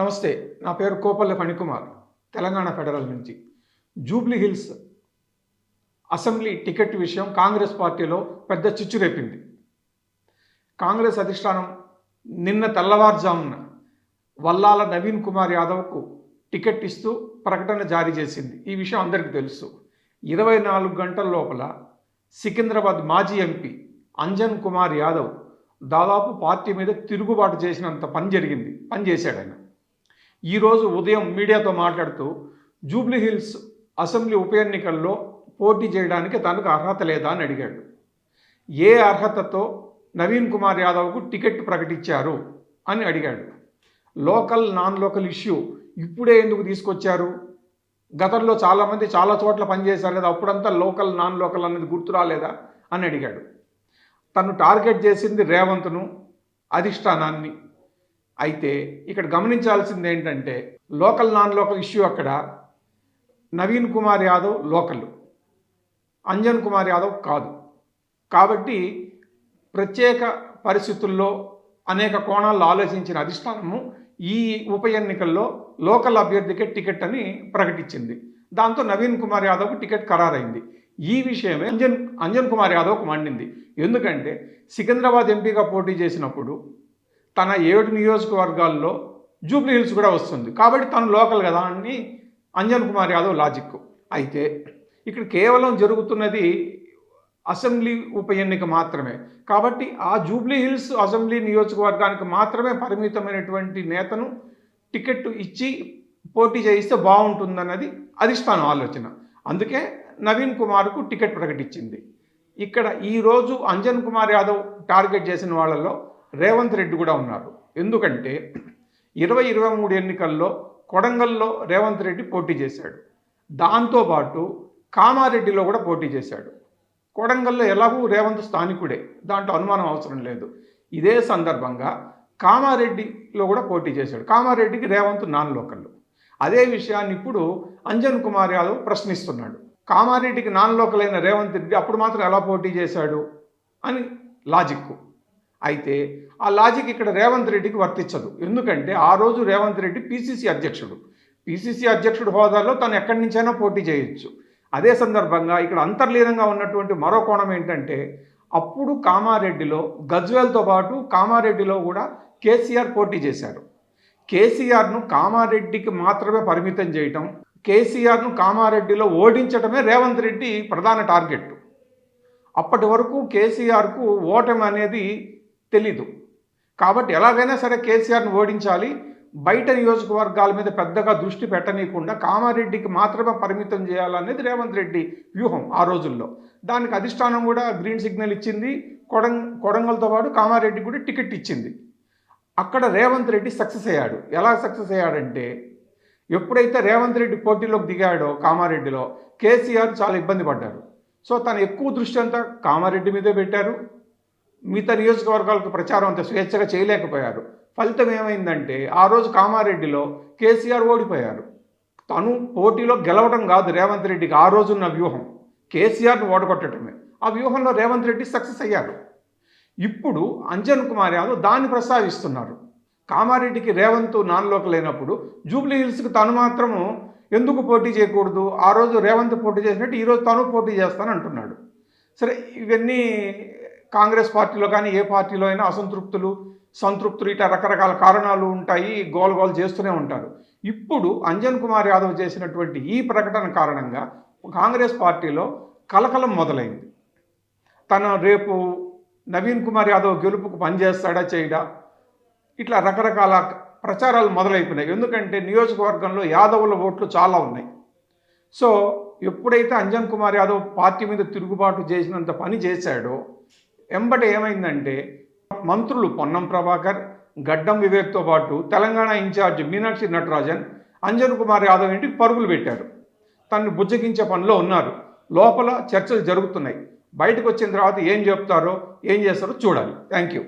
నమస్తే నా పేరు కోపల్ల ఫణికుమార్ తెలంగాణ ఫెడరల్ నుంచి. జూబ్లీ హిల్స్ అసెంబ్లీ టికెట్ విషయం కాంగ్రెస్ పార్టీలో పెద్ద చిచ్చు రేపింది. కాంగ్రెస్ అధిష్టానం నిన్న తెల్లవారుజామున వల్లాల నవీన్ కుమార్ యాదవ్కు టికెట్ ఇస్తూ ప్రకటన జారీ చేసింది. ఈ విషయం అందరికీ తెలుసు. ఇరవై నాలుగు గంటల లోపల సికింద్రాబాద్ మాజీ ఎంపీ అంజన్ కుమార్ యాదవ్ దాదాపు పార్టీ మీద తిరుగుబాటు చేసినంత పని జరిగింది పని చేశాడు ఆయన. ఈరోజు ఉదయం మీడియాతో మాట్లాడుతూ జూబ్లీ హిల్స్ అసెంబ్లీ ఉప ఎన్నికల్లో పోటీ చేయడానికి తనకు అర్హత లేదా అని అడిగాడు. ఏ అర్హతతో నవీన్ కుమార్ యాదవ్కు టికెట్ ప్రకటించారు అని అడిగాడు. లోకల్ నాన్ లోకల్ ఇష్యూ ఇప్పుడే ఎందుకు తీసుకొచ్చారు? గతంలో చాలామంది చాలా చోట్ల పనిచేశారు కదా అప్పుడంతా లోకల్ నాన్ లోకల్ అనేది గుర్తు రాలేదా అని అడిగాడు. తను టార్గెట్ చేసింది రేవంత్ను అధిష్టానాన్ని అయితే ఇక్కడ గమనించాల్సింది ఏంటంటే లోకల్ నాన్ లోకల్ ఇష్యూ అక్కడ. నవీన్ కుమార్ యాదవ్ లోకల్ అంజన్ కుమార్ యాదవ్ కాదు. కాబట్టి ప్రత్యేక పరిస్థితుల్లో అనేక కోణాల్లో ఆలోచించిన అధిష్టానము ఈ ఉప ఎన్నికల్లో లోకల్ అభ్యర్థికే టికెట్ అని ప్రకటించింది. దాంతో నవీన్ కుమార్ యాదవ్కు టికెట్ ఖరారైంది. ఈ విషయమే అంజన్ అంజన్ కుమార్ యాదవ్కు మండింది. ఎందుకంటే సికింద్రాబాద్ ఎంపీగా పోటీ చేసినప్పుడు తన ఏడు నియోజకవర్గాల్లో జూబ్లీ హిల్స్ కూడా వస్తుంది. కాబట్టి తను లోకల్ కదా అని అంజన్ కుమార్ యాదవ్ లాజిక్. అయితే ఇక్కడ కేవలం జరుగుతున్నది అసెంబ్లీ ఉప ఎన్నిక మాత్రమే. కాబట్టి ఆ జూబ్లీ హిల్స్ అసెంబ్లీ నియోజకవర్గానికి మాత్రమే పరిమితమైనటువంటి నేతను టికెట్ ఇచ్చి పోటీ చేయిస్తే బాగుంటుందన్నది అధిష్టానం ఆలోచన. అందుకే నవీన్ కుమార్కు టికెట్ ప్రకటించింది. ఇక్కడ ఈరోజు అంజన్ కుమార్ యాదవ్ టార్గెట్ చేసిన వాళ్ళలో రేవంత్ రెడ్డి కూడా ఉన్నారు. ఎందుకంటే ఇరవై ఇరవై మూడు ఎన్నికల్లో కొడంగల్లో రేవంత్ రెడ్డి పోటీ చేశాడు. దాంతోపాటు కామారెడ్డిలో కూడా పోటీ చేశాడు. కొడంగల్లో ఎలాగూ రేవంత్ స్థానికుడే. దాంట్లో అనుమానం అవసరం లేదు. ఇదే సందర్భంగా కామారెడ్డిలో కూడా పోటీ చేశాడు. కామారెడ్డికి రేవంత్ నాన్ లోకల్లు అదే విషయాన్ని ఇప్పుడు అంజన్ కుమార్ యాదవ్ ప్రశ్నిస్తున్నాడు. కామారెడ్డికి నాన్ లోకలైన రేవంత్ రెడ్డి అప్పుడు మాత్రం ఎలా పోటీ చేశాడు? అని లాజిక్ అయితే ఆ లాజిక్ ఇక్కడ రేవంత్ రెడ్డికి వర్తించదు. ఎందుకంటే ఆ రోజు రేవంత్ రెడ్డి పిసిసి అధ్యక్షుడు. పిసిసి అధ్యక్షుడు హోదాలో తను ఎక్కడి నుంచైనా పోటీ చేయొచ్చు. అదే సందర్భంగా ఇక్కడ అంతర్లీనంగా ఉన్నటువంటి మరో కోణం ఏంటంటే అప్పుడు కామారెడ్డిలో గజ్వేల్తో పాటు కామారెడ్డిలో కూడా కేసీఆర్ పోటీ చేశారు. కేసీఆర్ను కామారెడ్డికి మాత్రమే పరిమితం చేయటం కేసీఆర్ను కామారెడ్డిలో ఓడించడమే రేవంత్ రెడ్డి ప్రధాన టార్గెట్ అప్పటి వరకు కేసీఆర్కు ఓటమి అనేది తెలీదు. కాబట్టి ఎలాగైనా సరే కేసీఆర్ను ఓడించాలి. బయట నియోజకవర్గాల మీద పెద్దగా దృష్టి పెట్టనీయకుండా కామారెడ్డికి మాత్రమే పరిమితం చేయాలనేది రేవంత్ రెడ్డి వ్యూహం ఆ రోజుల్లో. దానికి అధిష్టానం కూడా గ్రీన్ సిగ్నల్ ఇచ్చింది. కొడం కొడంగల్తో పాటు కామారెడ్డి కూడా టికెట్ ఇచ్చింది. అక్కడ రేవంత్ రెడ్డి సక్సెస్ అయ్యాడు. ఎలా సక్సెస్ అయ్యాడంటే ఎప్పుడైతే రేవంత్ రెడ్డి పోటీలోకి దిగాడో కామారెడ్డిలో కేసీఆర్ చాలా ఇబ్బంది పడ్డారు. సో తను ఎక్కువ దృష్టి అంతా కామారెడ్డి మీదే పెట్టారు. మిగతా నియోజకవర్గాలకు ప్రచారం అంత స్వేచ్ఛగా చేయలేకపోయారు. ఫలితం ఏమైందంటే ఆ రోజు కామారెడ్డిలో కేసీఆర్ ఓడిపోయారు. తను పోటీలో గెలవడం కాదు రేవంత్ రెడ్డికి ఆ రోజున్న వ్యూహం. కేసీఆర్ను ఓడగొట్టడమే. ఆ వ్యూహంలో రేవంత్ రెడ్డి సక్సెస్ అయ్యారు. ఇప్పుడు అంజన్ కుమార్ యాదవ్ దాన్ని ప్రస్తావిస్తున్నారు. కామారెడ్డికి రేవంత్ నాన్లోకి లేనప్పుడు జూబ్లీ హిల్స్కి తను మాత్రము ఎందుకు పోటీ చేయకూడదు? ఆ రోజు రేవంత్ పోటీ చేసినట్టు ఈరోజు తను పోటీ చేస్తాను అంటున్నాడు సరే ఇవన్నీ కాంగ్రెస్ పార్టీలో కానీ ఏ పార్టీలో అయినా అసంతృప్తులు సంతృప్తులు ఇట్లా రకరకాల కారణాలు ఉంటాయి గోల్ గోల్ చేస్తూనే ఉంటారు. ఇప్పుడు అంజన్ కుమార్ యాదవ్ చేసినటువంటి ఈ ప్రకటన కారణంగా కాంగ్రెస్ పార్టీలో కలకలం మొదలైంది. తను రేపు నవీన్ కుమార్ యాదవ్ గెలుపుకు పనిచేస్తాడా చేయడా? ఇట్లా రకరకాల ప్రచారాలు మొదలైపోయినాయి. ఎందుకంటే నియోజకవర్గంలో యాదవుల ఓట్లు చాలా ఉన్నాయి. సో ఎప్పుడైతే అంజన్ కుమార్ యాదవ్ పార్టీ మీద తిరుగుబాటు చేసినంత పని చేశాడో ఎంబట ఏమైందంటే మంత్రులు పొన్నం ప్రభాకర్ గడ్డం వివేక్తో పాటు తెలంగాణ ఇన్ఛార్జ్ మీనాక్షి నటరాజన్ అంజన్ కుమార్ యాదవ్ ఇంటికి పరుగులు పెట్టారు. తనను బుజ్జగించే పనిలో ఉన్నారు. లోపల చర్చలు జరుగుతున్నాయి. బయటకు వచ్చిన తర్వాత ఏం చెప్తారో ఏం చేస్తారో చూడాలి. Thank you